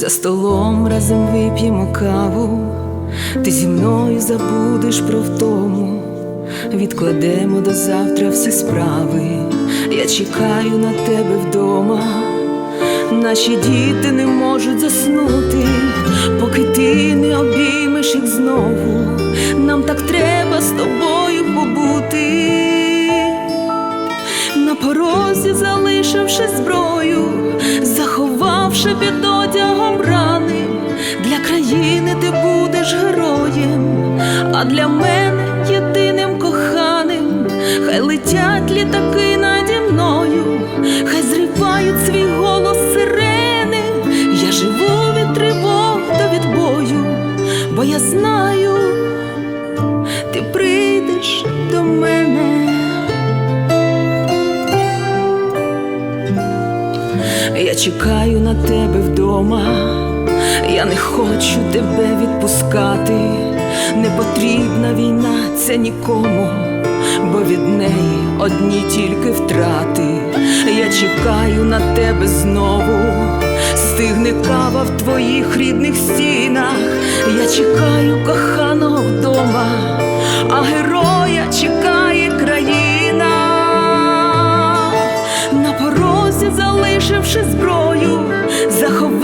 За столом разом вип'ємо каву, ти зі мною забудеш про втому, відкладемо до завтра всі справи. Я чекаю на тебе вдома. Наші діти не можуть заснути, поки ти не обіймеш їх знову. Нам так треба з тобою побути. На порозі залишивши зброю, заховавши під одягом рани, для країни ти будеш героєм, а для мене єдиним коханим, хай летять літаки наді мною, хай зривають свій голос сирени. Я живу від тривог до відбою, бо я знаю, ти прийдеш до мене. Я чекаю на тебе вдома, я не хочу тебе відпускати. Не потрібна війна, це нікому, бо від неї одні тільки втрати. Я чекаю на тебе знову, стигне кава в твоїх рідних стінах. Я чекаю коханого залишивши зброю, заховався.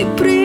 ти при.